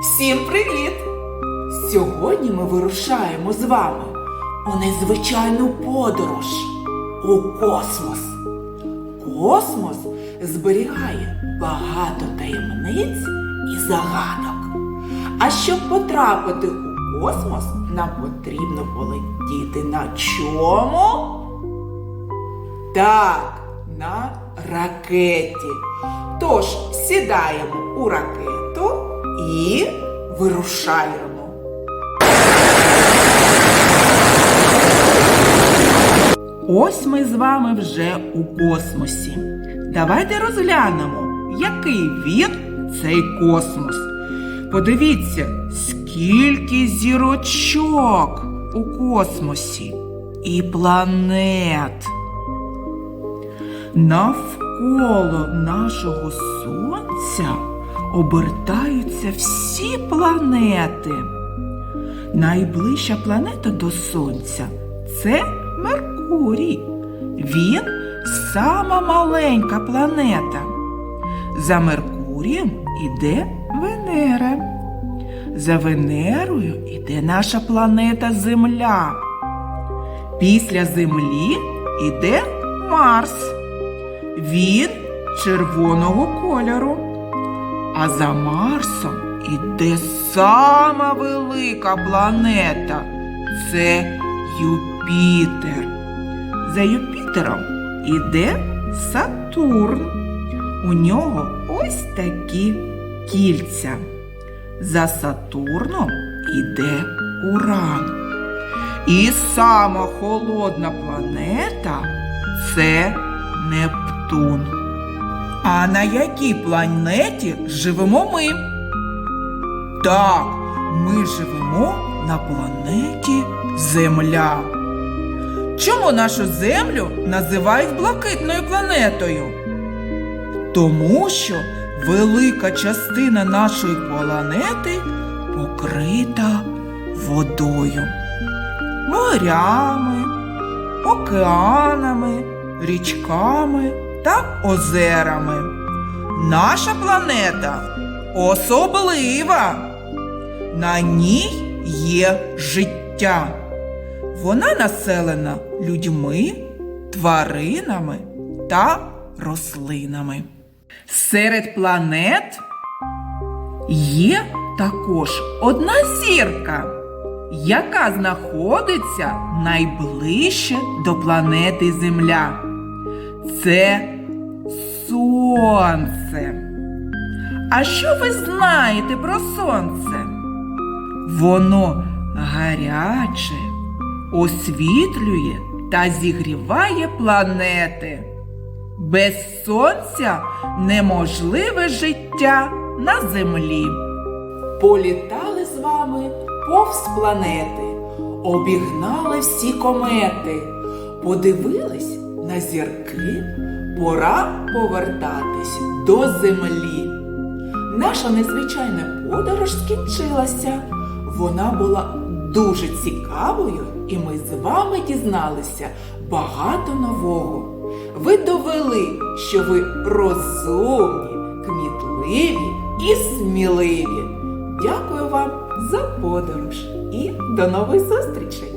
Всім привіт! Сьогодні ми вирушаємо з вами у незвичайну подорож у космос. Космос зберігає багато таємниць і загадок. А щоб потрапити у космос, нам потрібно полетіти на чому? Так, на ракеті. Тож сідаємо у ракету і вирушаємо. Ось ми з вами вже у космосі. Давайте розглянемо, який він цей космос. Подивіться, скільки зірочок у космосі і планет. Навколо нашого сонця обертаються всі планети. Найближча планета до Сонця це Меркурій. Він сама маленька планета. За Меркурієм іде Венера. За Венерою іде наша планета Земля. Після Землі іде Марс. Він червоного кольору. А за Марсом іде сама велика планета. Це Юпітер. За Юпітером іде Сатурн. У нього ось такі кільця. За Сатурном іде Уран. І сама холодна планета це Нептун. А на якій планеті живемо ми? Так, ми живемо на планеті Земля. Чому нашу Землю називають блакитною планетою? Тому що велика частина нашої планети покрита водою, морями, океанами, річками та озерами. Наша планета особлива. На ній є життя. Вона населена людьми, тваринами та рослинами. Серед планет є також одна зірка, яка знаходиться найближче до планети Земля. Це Сонце. А що ви знаєте про сонце? Воно гаряче, освітлює та зігріває планети. Без сонця неможливе життя на землі. Політали з вами повз планети, обігнали всі комети, подивились на зірки, пора повертатись до землі. Наша незвичайна подорож скінчилася. Вона була дуже цікавою, і ми з вами дізналися багато нового. Ви довели, що ви розумні, кмітливі і сміливі. Дякую вам за подорож і до нових зустрічей!